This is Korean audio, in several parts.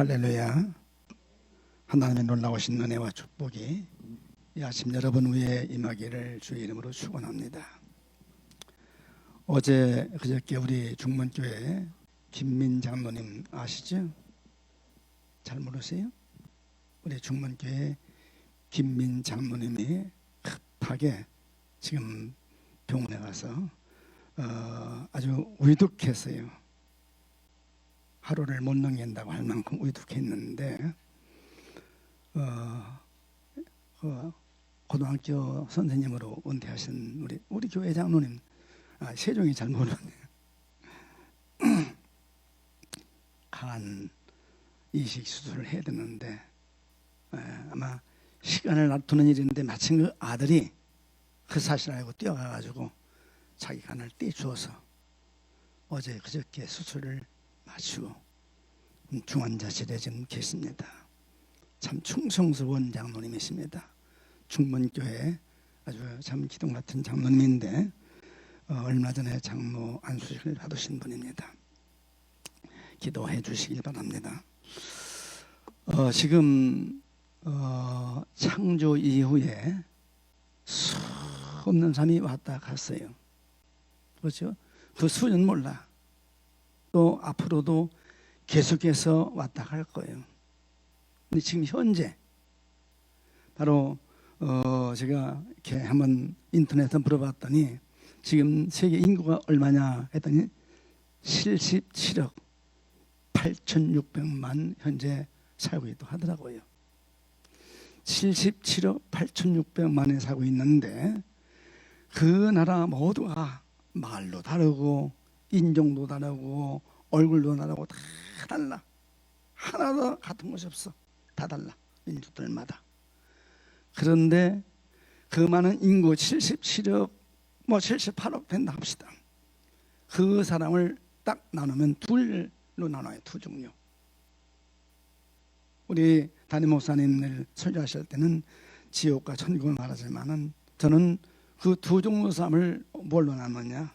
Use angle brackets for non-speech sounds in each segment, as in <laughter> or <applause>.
할렐루야. 하나님의 놀라우신 은혜와 축복이 이 아침 여러분 위에 임하기를 주의 이름으로 축원합니다. 어제 그저께 우리 중문교회 김민 장로님 아시죠? 잘 모르세요? 우리 중문교회 김민 장로님이 급하게 지금 병원에 가서 어, 아주 위독했어요. 하루를 못 넘긴다고 할 만큼 위독했는데 어, 그 고등학교 선생님으로 은퇴하신 우리 우리 교회 장로님 아, 세종이 잘 모르네. <clears throat> 간 이식 수술을 해야 되는데 에, 아마 시간을 놔두는 일인데 마침 그 아들이 그 사실 알고 뛰어가가지고 자기 간을 떼주어서 어제 그저께 수술을 마치고 중환자실에 지금 계십니다. 참 충성스러운 장로님이십니다. 충문교회 아주 참 기둥 같은 장로님인데 어, 얼마 전에 장로 안수식을 받으신 분입니다. 기도해 주시길 바랍니다. 어, 지금 어, 창조 이후에 수 없는 사람이 왔다 갔어요. 그렇죠? 그 수는 몰라. 또 앞으로도 계속해서 왔다 갈 거예요. 근데 지금 현재 바로 어 제가 이렇게 한번 인터넷에 물어봤더니 지금 세계 인구가 얼마냐 했더니 77억 8,600만 현재 살고 있다고 하더라고요. 77억 8,600만에 살고 있는데 그 나라 모두가 말도 다르고 인종도 다르고 얼굴도 다르고 다 달라. 하나도 같은 것이 없어. 다 달라. 민족들마다. 그런데 그 많은 인구 77억 뭐 78억 된다 합시다. 그 사람을 딱 나누면 둘로 나눠요. 두 종류. 우리 담임 목사님을 설교하실 때는 지옥과 천국을 말하지만은 저는 그 두 종류 사람을 뭘로 나누냐?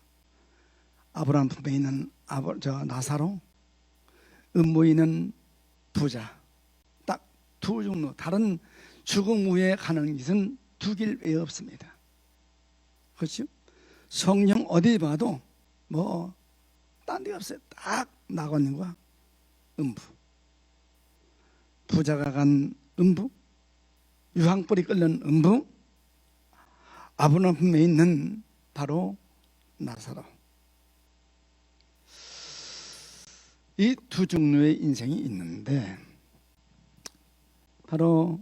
아브라함 품에 있는 아버 저 나사로 있는 부자 딱 두 종류 다른 죽음 후에 가는 것은 두 길 외에 없습니다. 그렇죠? 성령 어디 봐도 뭐 딴 데 없어요. 딱 나건과 음부 부자가 간 음부 유황불이 끓는 음부 아브라함 품에 있는 바로 나사로 이 두 종류의 인생이 있는데 바로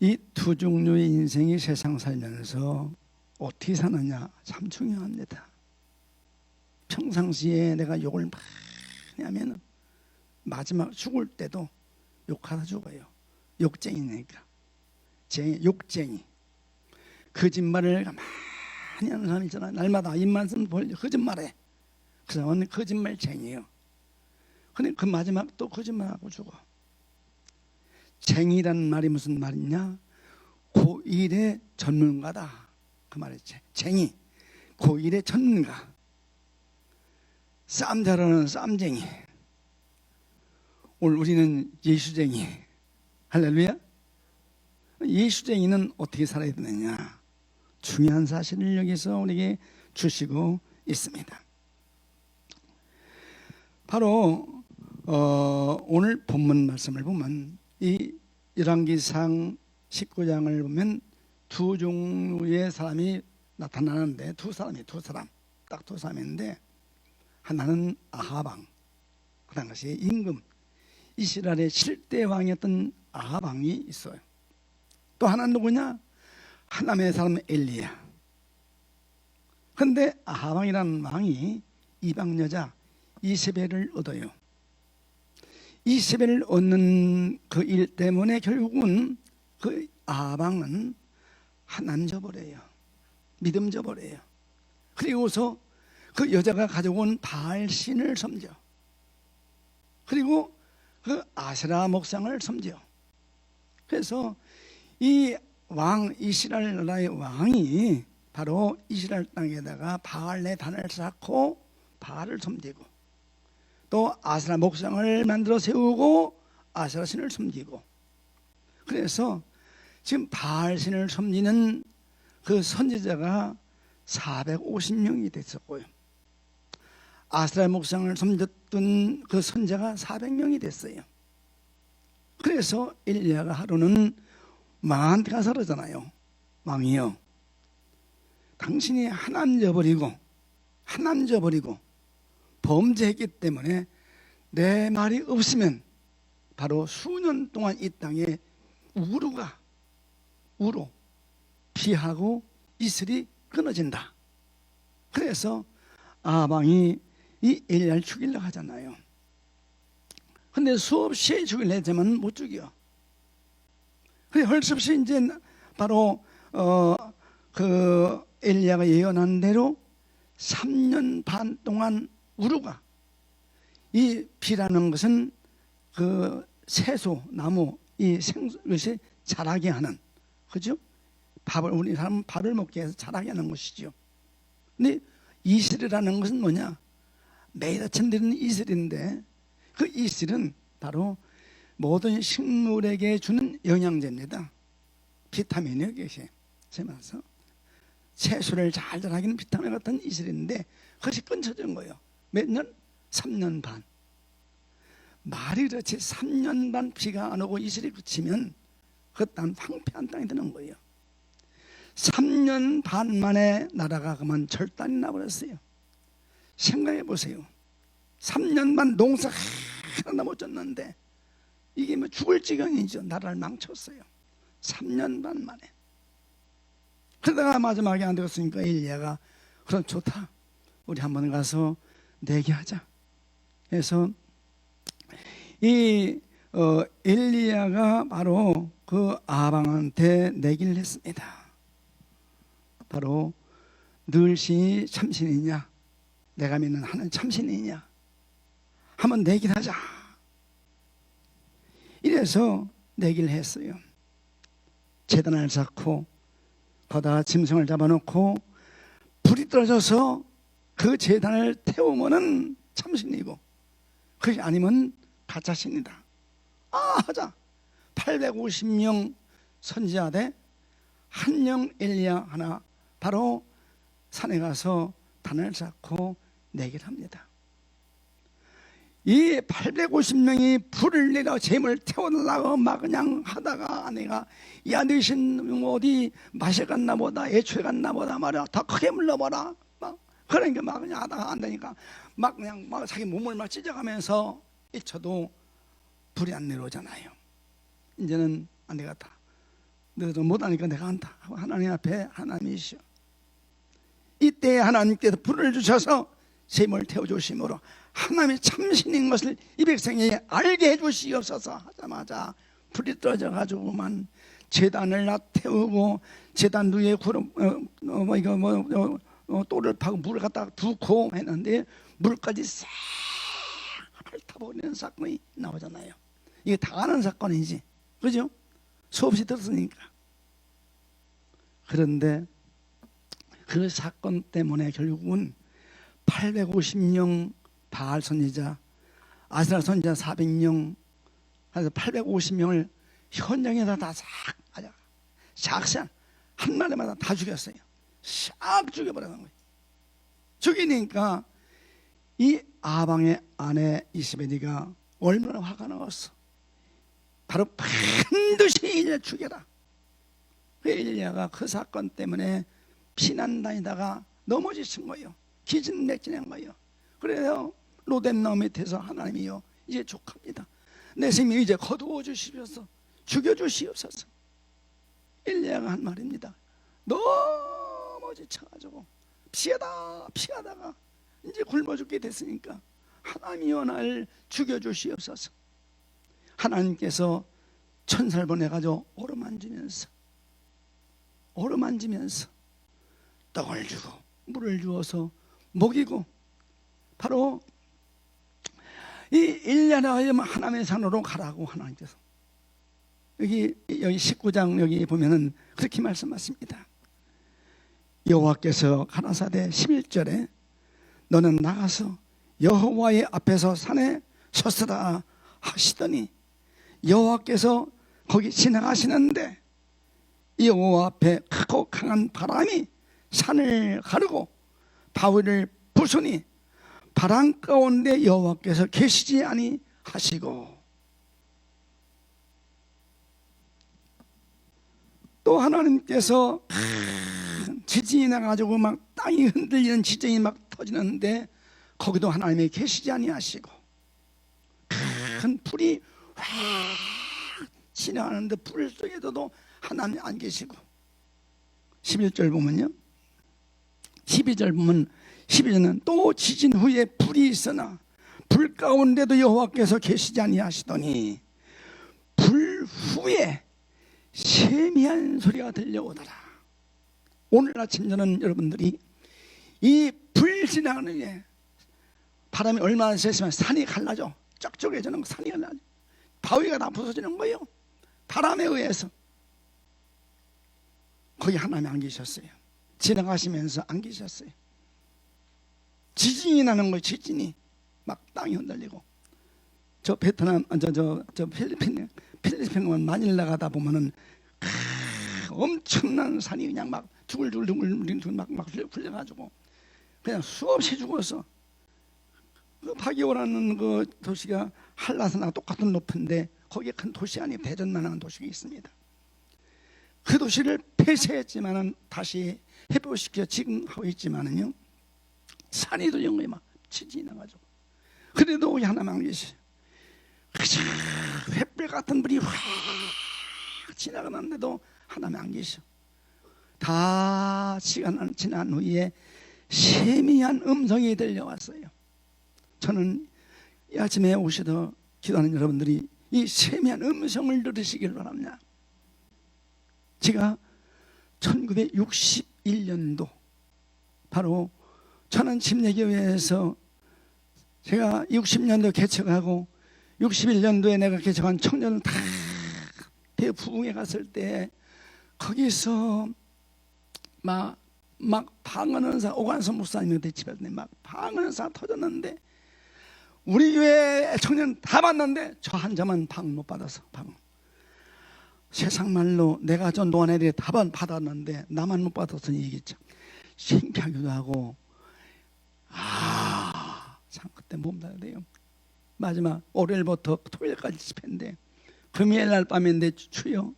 이 두 종류의 인생이 세상 살면서 어떻게 사느냐 참 중요합니다. 평상시에 내가 욕을 많이 하면 마지막 죽을 때도 욕하다 죽어요. 욕쟁이니까. 쟁이, 욕쟁이. 거짓말을 많이 하는 사람 있잖아요. 날마다 입만 쓰면 거짓말해. 그 사람은 거짓말쟁이에요. 근데 그 마지막 또 거짓말하고 죽어. 쟁이란 말이 무슨 말이냐? 고일의 전문가다. 그 말이지. 쟁이. 고일의 전문가. 쌈 잘하는 쌈쟁이. 오늘 우리는 예수쟁이. 할렐루야. 예수쟁이는 어떻게 살아야 되느냐? 중요한 사실을 여기서 우리에게 주시고 있습니다. 바로 어, 오늘 본문 말씀을 보면 이 열왕기상 19장을 보면 두 종류의 사람이 나타나는데 두 사람이 두 사람 딱 두 사람인데 하나는 아하방 그 당시에 임금 이스라엘의 7대 왕이었던 아하방이 있어요. 또 하나는 누구냐? 하나님의 사람 엘리야. 근데 아하방이라는 왕이 이방 여자 이세벨을 얻어요. 이세벨을 얻는 그 일 때문에 결국은 그 아방은 하나님 저버려요. 믿음 저버려요. 그리고서 그 여자가 가져온 바알신을 섬겨. 그리고 그 아세라 목상을 섬겨. 그래서 이 왕 이스라엘 나라의 왕이 바로 이스라엘 땅에다가 바알의 단을 쌓고 바알을 섬기고 또 아스라 목상을 만들어 세우고 아스라 신을 섬기고 그래서 지금 바알 신을 섬기는 그 선지자가 450명이 됐었고요. 아스라 목상을 섬겼던 그 선자가 400명이 됐어요. 그래서 엘리야가 하루는 망한 데가 서러잖아요. 왕이요. 당신이 하나님 저버리고 하나님 저버리고 범죄했기 때문에 내 말이 없으면 바로 수년 동안 이 땅에 우루가 우로 피하고 이슬이 끊어진다. 그래서 아방이 이 엘리야를 죽이려 하잖아요. 근데 수없이 죽이려 했지만 못 죽여. 그래 헐수 없이 이제 바로 어 그 엘리야가 예언한 대로 3년 반 동안 우루가 이 비라는 것은 그 채소 나무 이 생것이 자라게 하는 그죠? 밥을 우리 사람은 밥을 먹게 해서 자라게 하는 것이죠. 근데 이슬이라는 것은 뭐냐? 매일 아침 드리는 이슬인데 그 이슬은 바로 모든 식물에게 주는 영양제입니다. 비타민이요, 그것이. 제 말서 채소를 잘 자라기는 비타민 같은 이슬인데 그것이 끊쳐진 거예요. 몇 년? 3년 반. 말이 그렇지 3년 반 비가 안 오고 이슬이 그치면 그 땅 황폐한 땅이 되는 거예요. 3년 반 만에 나라가 그만 절단이 나버렸어요. 생각해 보세요. 3년 반 농사 하나 못 졌는데 이게 뭐 죽을 지경이죠. 나라를 망쳤어요. 3년 반 만에. 그러다가 마지막에 안 되겠으니까 엘리야가 그럼 좋다. 우리 한번 가서 내기하자. 해서 이 어, 엘리야가 바로 그 아방한테 내기를 했습니다. 바로 늘 신이 참신이냐? 내가 믿는 하는 참신이냐? 한번 내기를 하자. 이래서 내기를 했어요. 재단을 쌓고 거다 짐승을 잡아놓고 불이 떨어져서 그 재단을 태우면은 참신이고 그게 아니면 가짜 신이다. 아 하자. 850명 선지자 대 한 명 엘리야 하나 바로 산에 가서 단을 쌓고 내기를 합니다. 이 850명이 불을 내려 재물 태워달라고 막 그냥 하다가 아내가 야 너신 어디 마실 갔나 보다 애초에 갔나 보다 말이야. 더 크게 물러봐라. 막 그러니까 막 그냥 하다가 안 되니까 막 그냥 막 자기 몸을 막 찢어가면서 잊혀도 불이 안 내려오잖아요. 이제는 안 되겠다. 너도 못하니까 내가 한다. 하고 하나님 앞에 하나님이시여 이때 하나님께서 불을 주셔서 재물을 태워주심으로 하나님의 참신인 것을 이 백성이 알게 해주시옵소서 하자마자 불이 떨어져 가지고만 재단을 나 태우고 재단 위에 구름 어, 어, 뭐 이거 뭐 어, 어, 돌을 파고 물을 갖다 붓고 했는데 물까지 싹 핥아버리는 사건이 나오잖아요. 이게 다 아는 사건이지, 그죠? 수없이 들었으니까. 그런데 그 사건 때문에 결국은 850명 바알 선지자, 아스라 선지자 400명, 그래서 850명을 현장에다 다싹 샥샥 한 마리마다 다 죽였어요. 싹 죽여버리는 거예요. 죽이니까 이 아방의 아내 이스베리가 얼마나 화가 나왔어. 바로 반드시 이제 죽여라. 그 엘리야가 그 사건 때문에 피난 다니다가 넘어지신 거예요. 기진맥진한 거예요. 그래서 로뎀나무 밑에서 하나님이요 이제 족합니다. 내 생명 이제 거두어 주시옵소서 죽여 주시옵소서. 엘리야가 한 말입니다. 너무 지쳐가지고 피하다 피하다가 이제 굶어 죽게 됐으니까 하나님이여 날 죽여 주시옵소서. 하나님께서 천사를 보내가지고 오르만지면서 오르만지면서 떡을 주고 물을 주어서 먹이고 바로 이 1년에 하여면 하나님의 산으로 가라고 하나님께서 여기 여기 19장 여기 보면은 그렇게 말씀하십니다. 여호와께서 가나사대 11절에 너는 나가서 여호와의 앞에서 산에 섰으라 하시더니 여호와께서 거기 지나가시는데 여호와 앞에 크고 강한 바람이 산을 가르고 바위를 부수니 바람 가운데 여호와께서 계시지 아니하시고. 또 하나님께서 큰 지진이 나가지고 막 땅이 흔들리는 지진이 막 터지는데 거기도 하나님이 계시지 아니하시고. 큰 불이 확 지나가는데 불 속에서도 하나님 안 계시고. 11절 보면요. 12절 보면 12절은 또 지진 후에 불이 있으나 불 가운데도 여호와께서 계시지 아니하시더니 불 후에 세미한 소리가 들려오더라. 오늘 아침 저는 여러분들이 이 불 지나가는 게 바람이 얼마나 세시면 산이 갈라져. 쩍쩍해지는 거 산이 갈라져. 바위가 다 부서지는 거예요. 바람에 의해서. 거기 하나님 안 계셨어요. 지나가시면서 안 계셨어요. 지진이 나는 거예요. 지진이 막 땅이 흔들리고 저 베트남 저저 저 필리핀 필리핀 가면 마닐라 가다 보면은 크, 엄청난 산이 그냥 막 두글두글두글 막막 흘려가지고 그냥 수없이 죽었어. 그 파기오라는 그 도시가 한라산하고 똑같은 높은데 거기에 큰 도시 안에 대전만한 도시가 있습니다. 그 도시를 폐쇄했지만은 다시 회복시켜 지금 하고 있지만은요 산이 들린 거예요 막. 지진이 나가지고. 그래도 하나만 계시 그저 횃불 같은 불이 확 지나가는데도 하나님 안 계셔 다 시간 지난 후에 세미한 음성이 들려왔어요. 저는 이 아침에 오셔서 기도하는 여러분들이 이 세미한 음성을 들으시길 바랍니다. 제가 1961년도 바로 천안 침례교회에서 제가 60년도 개척하고 61년도에 내가 개척한 청년을 다 대부흥에 갔을 때 거기서 막, 막 방언은사 오관서 목사님한테 집에 막 방언은사 터졌는데 우리 교회 청년 다 봤는데 저 한 자만 방 못 받아서 방 세상 말로 내가 전 노안애들이 답은 받았는데 나만 못 받아서 얘기했죠. 창피하기도 하고 아, 참 그때 몸다야 돼요. 마지막 월요일부터 토요일까지 집회인데 금요일 날 밤인데 주여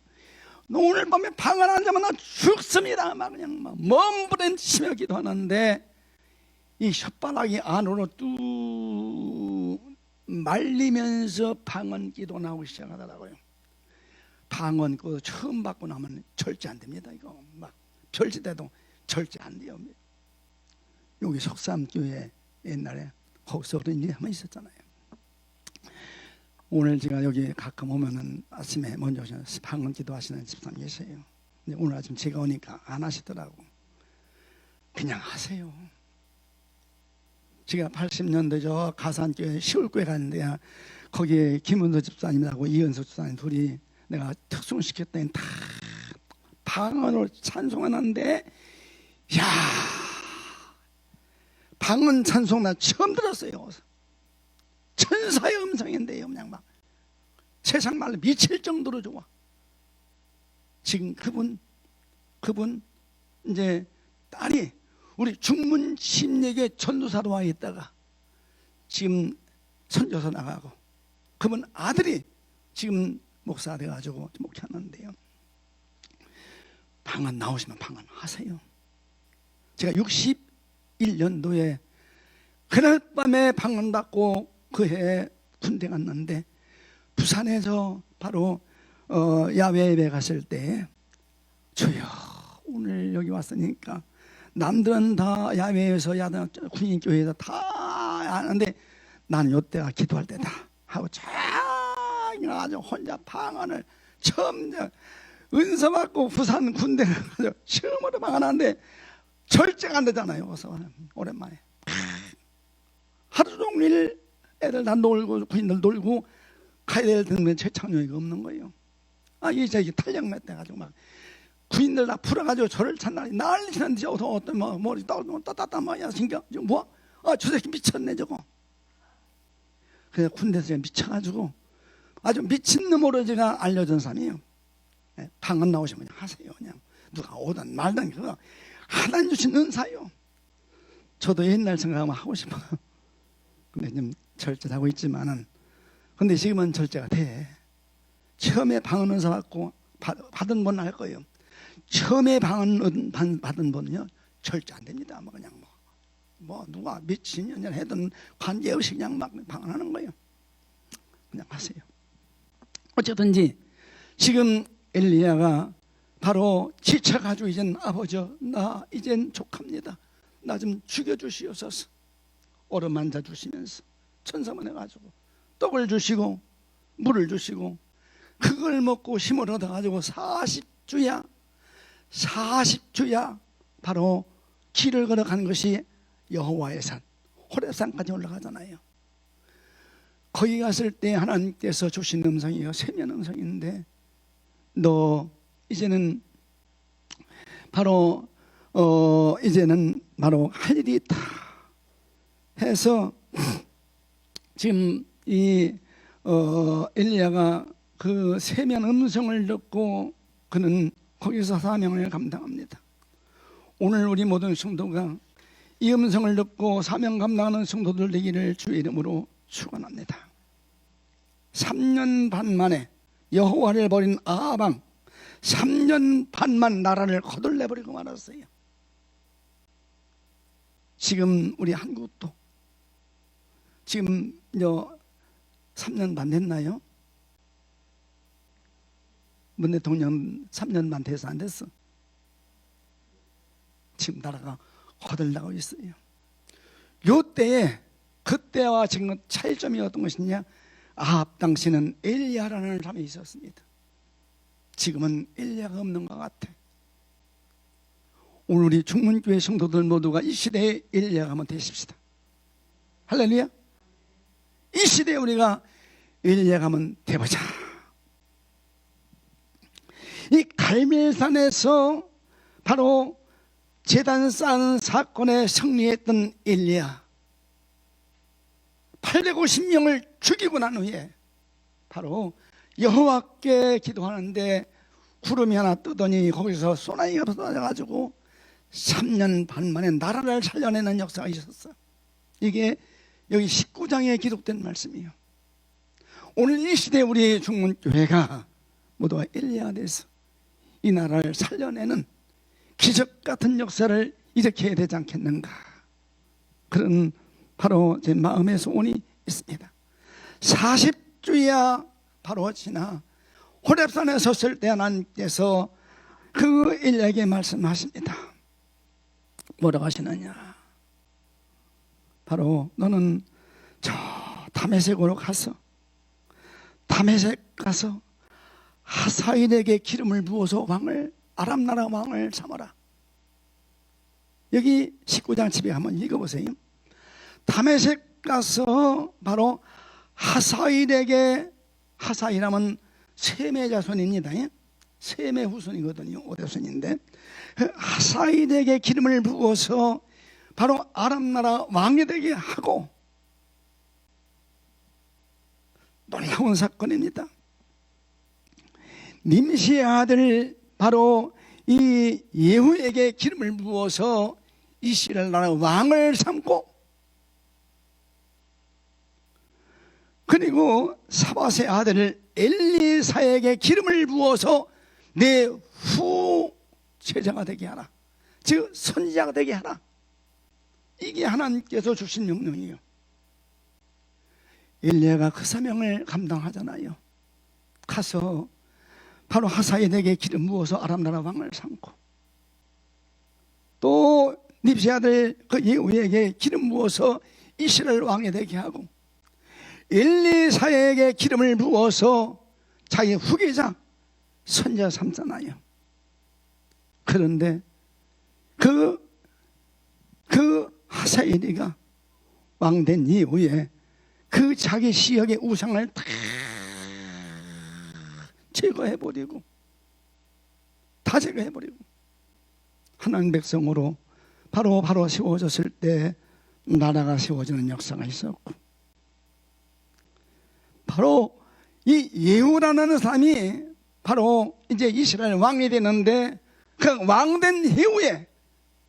너 오늘 밤에 방을 나 죽습니다. 막 그냥 막 몸부림치며 기도하는데 이 혓바닥이 안으로 뚝 말리면서 방언 기도 나오기 시작하더라고요. 방언 그 처음 받고 나면 절제 안 됩니다. 이거 막 절제돼도 절제 안 돼요. 여기 석삼교회 옛날에 그런 일이 한번 있었잖아요. 오늘 제가 여기 가끔 오면은 아침에 먼저 오셔서 방언 기도하시는 집사님 계세요. 근데 오늘 아침 제가 오니까 안 하시더라고. 그냥 하세요. 제가 80년대 저 가산교회 시골교회 갔는데 거기에 김은서 집사님하고 이은서 집사님 둘이 내가 특송시켰더니 다 방언을 찬송하는데 야 방언 찬송 나 처음 들었어요. 천사의 음성인데요, 그냥 막 세상 말로 미칠 정도로 좋아. 지금 그분, 그분 이제 딸이 우리 중문 심리계 전도사로 와 있다가 지금 선교사 나가고 그분 아들이 지금 목사 돼가지고 목회하는데요. 방언 나오시면 방언 하세요. 제가 61년도에 그날 밤에 방언 받고 그 해에 군대 갔는데 부산에서 바로 어, 야외 예배 갔을 때 주여 오늘 여기 왔으니까 남들은 다 야외에서 야단 군인 교회에서 다 하는데 나는 요때가 기도할 때다 하고 쫙 아주 혼자 방언을 처음 은사 받고 부산 군대 가서 처음으로 방언하는데 되잖아요. 그래서 오랜만에. 하루 종일 애들 다 놀고 군인들 놀고 될 텐데 최창룡이가 없는 거예요. 아 이제 이게 탄력 맺대 가지고 막 구인들 다 풀어가지고 저를 찾나니 난리 치는데 어떤 어떤 뭐 머리 따따따 뭐야 신경 뭐 아 저 새끼 미쳤네 저거. 그냥 군대에서 그냥 미쳐가지고 아주 미친 놈으로 제가 알려준 사람이에요. 예, 방언 나오시면 그냥 하세요 그냥. 누가 오든 말든 그거 하나님 주신 은사요. 저도 옛날 생각하면 하고 싶어요. <laughs> 근데 좀 절제하고 있지만은 근데 지금은 절제가 돼. 처음에 방언 은사 받고 받- 받은 분은 알 거예요. 처음에 방언 받은 분은요 절제 안 됩니다. 뭐 그냥 뭐, 뭐 누가 미친년 해든 관계없이 그냥 막 방언하는 거예요. 그냥 하세요. 어쨌든지 지금 엘리야가 바로 지쳐가지고 이젠 아버지 나 이젠 족합니다. 나 좀 죽여주시옵소서. 오름 만져 주시면서 천사만 해가지고 떡을 주시고 물을 주시고 그걸 먹고 힘을 얻어가지고 40주야 40주야 바로 길을 걸어가는 것이 여호와의 산 호렙산까지 올라가잖아요. 거기 갔을 때 하나님께서 주신 음성이요. 세면 음성인데 너 이제는 바로 어 이제는 바로 할 일이 있다 해서 지금 이 어 엘리야가 그 세면 음성을 듣고 그는 거기서 사명을 감당합니다. 오늘 우리 모든 성도가 이 음성을 듣고 사명 감당하는 성도들 되기를 주의 이름으로 축원합니다. 3년 반 만에 여호와를 버린 아방 3년 반만 나라를 거들내 버리고 말았어요. 지금 우리 한국도 지금 저 3년 반 됐나요? 문 대통령 3년 반 돼서 안 됐어. 지금 나라가 거들나고 있어요. 요 때에 그때와 지금 차이점이 어떤 것이냐? 아합 당시는 엘리야라는 사람이 있었습니다. 지금은 엘리야가 없는 것 같아. 오늘 우리 중문교회 성도들 모두가 이 시대에 엘리야가 한번 되십시다. 할렐루야. 이 시대에 우리가 엘리야가 한번 돼보자. 이 갈멜산에서 바로 재단 쌓는 사건에 승리했던 엘리야 850명을 죽이고 난 후에 바로 여호와께 기도하는데 구름이 하나 뜨더니 거기서 소나기가 쏟아져가지고 3년 반 만에 나라를 살려내는 역사가 있었어. 이게 여기 19장에 기록된 말씀이에요. 오늘 이 시대 우리 중문교회가 모두가 엘리야가 돼서 이 나라를 살려내는 기적 같은 역사를 일으켜야 되지 않겠는가? 그런 바로 제 마음의 소원이 있습니다. 40주야 바로 지나 호렙산에 섰을 때 하나님께서 그 일에게 말씀하십니다 뭐라고 하시느냐 바로 너는 저 담에색으로 가서 담에색 가서 하사인에게 기름을 부어서 왕을 아람 나라 왕을 삼아라. 여기 19장 집에 한번 읽어보세요. 담에색 가서 바로 하사인에게 하사인하면 셈의 자손입니다. 셈의 후손이거든요. 오대손인데 하사인에게 기름을 부어서 바로 아람 나라 왕이 되게 하고 놀라운 사건입니다. 님시의 아들 바로 이 예후에게 기름을 부어서 이스라엘 나라 왕을 삼고 그리고 사바세 아들 엘리사에게 기름을 부어서 내 후 제자가 되게 하라. 즉 선지자가 되게 하라. 이게 하나님께서 주신 명령이에요. 엘리야가 그 사명을 감당하잖아요. 가서 바로 하사인에게 기름 부어서 아람 나라 왕을 삼고 또 닙시 아들 그 예후에게 기름 부어서 이스라엘 왕이 되게 하고 엘리사에게 기름을 부어서 자기 후계자 선자 삼잖아요. 그런데 그, 그 하사엘이가 왕된 이후에 그 자기 시역의 우상을 다 제거해버리고 다다 제거해버리고 하나님 백성으로 바로 바로 세워졌을 때 나라가 세워지는 역사가 있었고 바로 이 예후라는 사람이 바로 이제 이스라엘 왕이 되는데 그 왕된 이후에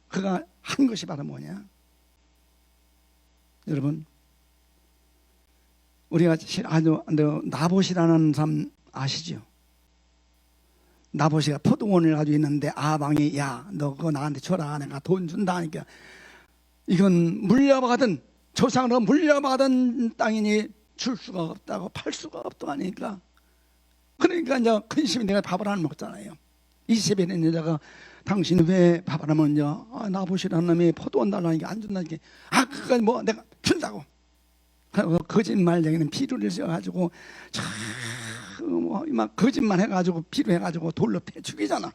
그가 한 것이 바로 뭐냐? 여러분 우리가 아주 나봇이라는 사람 아시죠? 나봇이가 포도원을 가지고 있는데 아방이 야 너 그거 나한테 줘라 내가 돈 준다 하니까 이건 물려받은 조상으로 물려받은 땅이니 줄 수가 없다고 팔 수가 없다고 하니까. 그러니까 이제 근심이 내가 밥을 안 먹잖아요. 이세벨의 여자가 당신 왜 밥을 안 먹냐? 아, 나봇이라는 놈이 포도원 달라니까 안 준다니까 아 그거 뭐 내가 준다고. 그리고 거짓말 얘기는 피루를 써가지고 참막 거짓말 해가지고 피루 해가지고 돌로 패 죽이잖아.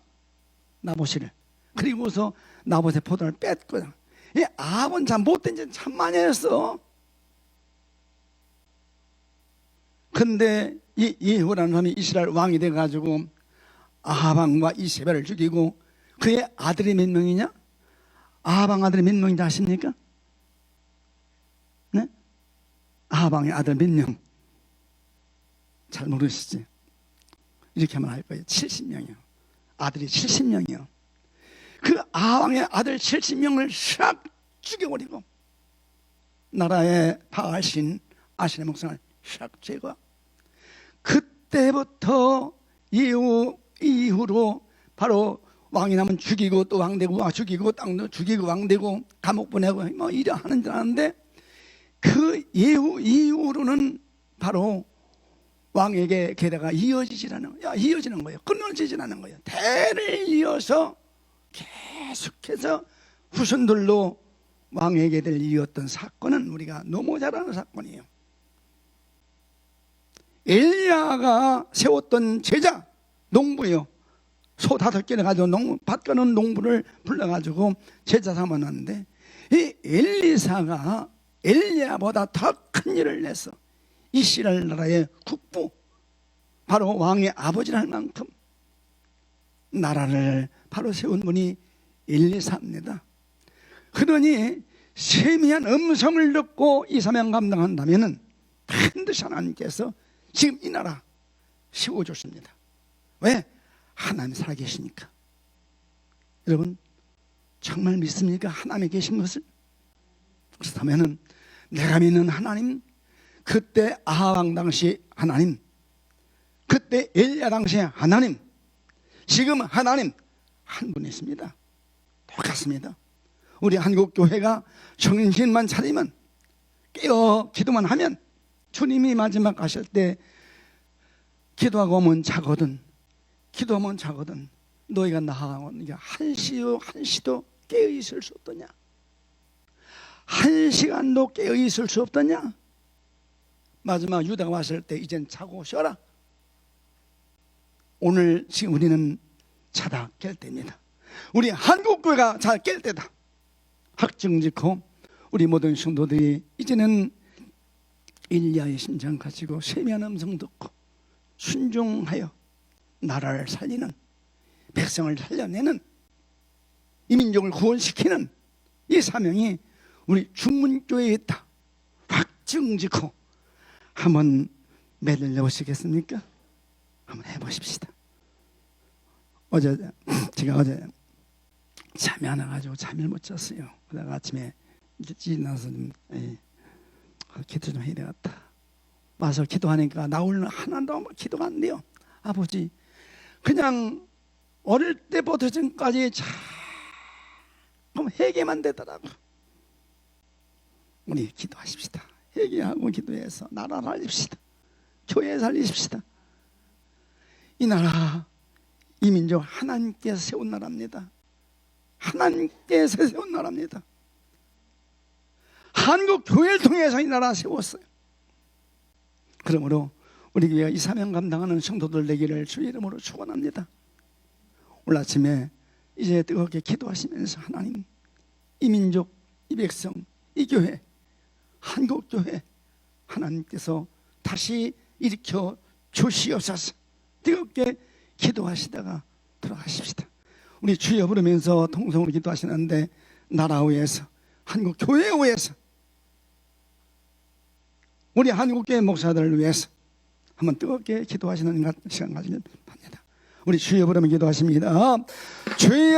나봇이를. 그리고서 나봇의 포도를 뺐거든. 이 아합은 참 못된 짓참 많이 했어 근데 이 예후라는 사람이 이스라엘 왕이 돼가지고 아하방과 이세벨을 죽이고 그의 아들이 몇 명이냐? 아하방 아들이 몇 명인지 아십니까? 네? 아하방의 아들 몇 명? 잘 모르시지? 이렇게 하면 할 거예요. 70명이요. 아들이 70명이요. 그 아하방의 아들 70명을 싹 죽여버리고 나라의 바하신 아신의 목상을 싹 제거. 그때부터 이후 이후로 바로 왕이 나면 죽이고 또 왕되고 왕 죽이고 땅도 죽이고 왕되고 감옥 보내고 뭐 이래 하는 줄 아는데 그 이후 이후로는 바로 왕에게 게다가 이어지지라는 야 이어지는 거예요. 끊어지지라는 거예요. 대를 이어서 계속해서 후손들로 왕에게 될 이었던 사건은 우리가 너무 잘 아는 사건이에요. 엘리야가 세웠던 제자 농부요. 소 다섯 개를 가지고 농, 밭 가는 농부를 불러가지고 제자 삼아놨는데 이 엘리사가 엘리야보다 더 큰 일을 내서 이스라엘 나라의 국부 바로 왕의 아버지를 할 만큼 나라를 바로 세운 분이 엘리사입니다. 그러니 세미한 음성을 듣고 이 사명 감당한다면은 반드시 하나님께서 지금 이 나라 세워줬습니다. 왜? 하나님 살아계시니까. 여러분, 정말 믿습니까? 하나님이 계신 것을? 그렇다면 내가 믿는 하나님, 그때 아하왕 당시 하나님, 그때 엘리야 당시에 하나님, 지금 하나님 한 분이십니다. 똑같습니다. 우리 한국 교회가 정신만 차리면 깨어 기도만 하면 주님이 마지막 가실 때 기도하고 오면 자거든. 기도하면 자거든. 너희가 나하고 한시요 한시도 깨어 있을 수 없더냐? 한 시간도 깨어 있을 수 없더냐? 마지막 유다가 왔을 때 이젠 자고 쉬어라. 오늘 지금 우리는 자다 깰 때입니다. 우리 한국교회가 잘 깰 때다. 확정짓고 우리 모든 성도들이 이제는 일리아의 심장 가지고 세미한 음성 듣고 순종하여 나라를 살리는 백성을 살려내는 이 민족을 구원시키는 이 사명이 우리 중문교회에 있다. 확증 짓고 한번 매달려 보시겠습니까? 한번 해보십시다. 어제 제가 어제 잠이 안 와가지고 잠을 못 잤어요. 그러다가 아침에 일찍 나서 좀 에이, 기도 좀 해야 되겠다. 와서 기도하니까 나올 하나도 기도가 안 돼요. 아버지, 그냥 어릴 때부터 지금까지 참 회개만 되더라고. 우리 기도하십시다. 회개하고 기도해서 나라 살립시다. 교회 살리십시다. 이 나라, 이 민족 하나님께서 세운 나라입니다. 하나님께서 세운 나라입니다. 한국 교회를 통해서 이 나라 세웠어요. 그러므로 우리 교회가 이 사명 감당하는 성도들 되기를 주의 이름으로 축원합니다. 오늘 아침에 이제 뜨겁게 기도하시면서 하나님 이 민족, 이 백성, 이 교회, 한국 교회 하나님께서 다시 일으켜 주시옵소서. 뜨겁게 기도하시다가 돌아가십시다. 우리 주여 부르면서 통성으로 기도하시는데 나라 위해서 한국 교회 위해서 우리 한국교회 목사들을 위해서 한번 뜨겁게 기도하시는 시간 가지길 바랍니다. 우리 주여 부르면 기도하십니다. 주여!